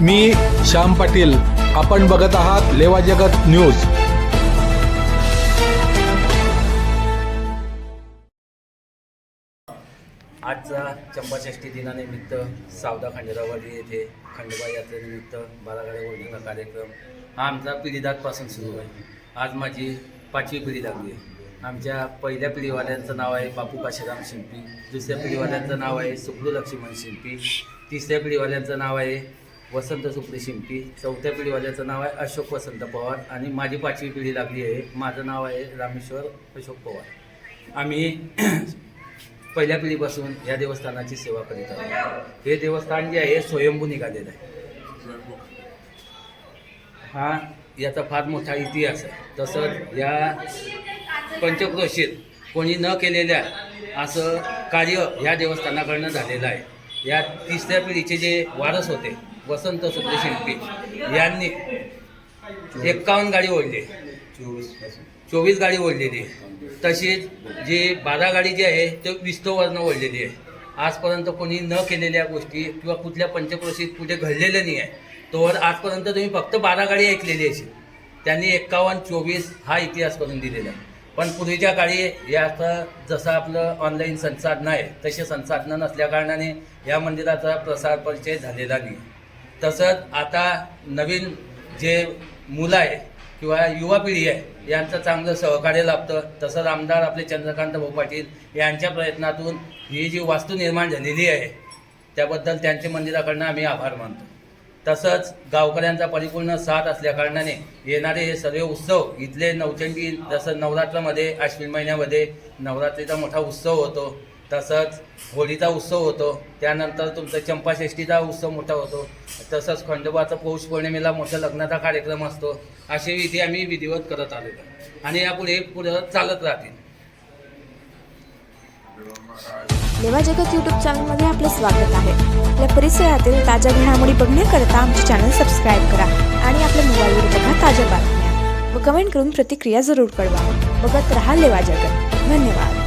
मी श्याम पाटील. आपण बघत आहात लेवा जगत न्यूज. आजचा चंपाषष्ठी दिनानिमित्त सावदा खंडेरावाडी येथे खंडोबा यात्रेनिमित्त बालागाड्या ओढण्याचा कार्यक्रम हा आमचा पिढीदातपासून सुरू आहे. आज माझी पाचवी पिढी लागली आहे. आमच्या पहिल्या पिढीवाल्यांचं नाव आहे बापू काशीराम शिंपी. दुसऱ्या पिढीवाल्यांचं नाव आहे सुखलू लक्ष्मण शिंपी. तिसऱ्या पिढीवाल्यांचं नाव आहे वसंत सुप्री शिंपी. चौथ्या पिढीवाल्याचं नाव आहे अशोक वसंत पवार आणि माझी पाचवी पिढी लागली आहे. माझं नाव आहे रामेश्वर अशोक पवार. आम्ही पहिल्या पिढीपासून या देवस्थानाची सेवा करीत आहोत. हे देवस्थान जे आहे स्वयंभू निघालेलं आहे. हा याचा फार मोठा इतिहास आहे. तसंच या पंचक्रोशीत कोणी न केलेल्या असं कार्य या देवस्थानाकडनं झालेलं आहे. या तिसऱ्या पिढीचे जे वारस होते वसंत सुप्रे यांनी एक्कावन्न गाडी ओढली. चोवीस गाडी ओढलेली. आहे तशीच जी बारा गाडी जी आहे ते विस्तोवरनं ओढलेली आहे. आजपर्यंत कोणी न केलेल्या गोष्टी किंवा कुठल्या पंचक्रोशीत कुठे घडलेलं नाही आहे. तोवर आजपर्यंत तुम्ही फक्त बारा गाडी ऐकलेली असेल त्यांनी एक्कावन्न चोवीस हा इतिहास करून दिलेला आहे. पण पूर्वीच्या काळी याचा जसं आपलं ऑनलाईन संसाधनं आहे तसे संसाधनं नसल्या कारणाने या मंदिराचा प्रसार परिचय झालेला नाही. तसंच आता नवीन जे मुलं आहे किंवा युवा पिढी आहे यांचं चांगलं सहकार्य लाभतं. तसंच आमदार आपले चंद्रकांत भाऊ पाटील यांच्या प्रयत्नातून ही जी वास्तू निर्माण झालेली आहे त्याबद्दल त्यांच्या मंदिराकडनं आम्ही आभार मानतो. तसंच गावकऱ्यांचा परिपूर्ण साथ असल्याकारणाने येणारे हे सर्व उत्सव इथले नवचंडी जसं नवरात्रामध्ये आश्विन महिन्यामध्ये नवरात्रीचा मोठा उत्सव होतो. तसंच होळीचा उत्सव होतो. त्यानंतर तुमचा चंपाषष्ठीचा उत्सव मोठा होतो. तसंच खंडोबाचा पौष पौर्णिमेला मोठ्या लग्नाचा कार्यक्रम असतो. असे विधी आम्ही विधिवत करत आलेलो आणि यापुढे पुढे चालत राहतील. लेवा जगत यूट्यूब चॅनलमध्ये आपलं स्वागत आहे. आपल्या परिसरातील ताज्या घडामोडी बघण्याकरता आमचे चॅनल सबस्क्राईब करा आणि आपल्या मोबाईलवर बघा ताज्या बातम्या. व कमेंट करून प्रतिक्रिया जरूर कळवा. बघत राहा लेवा जगत. धन्यवाद.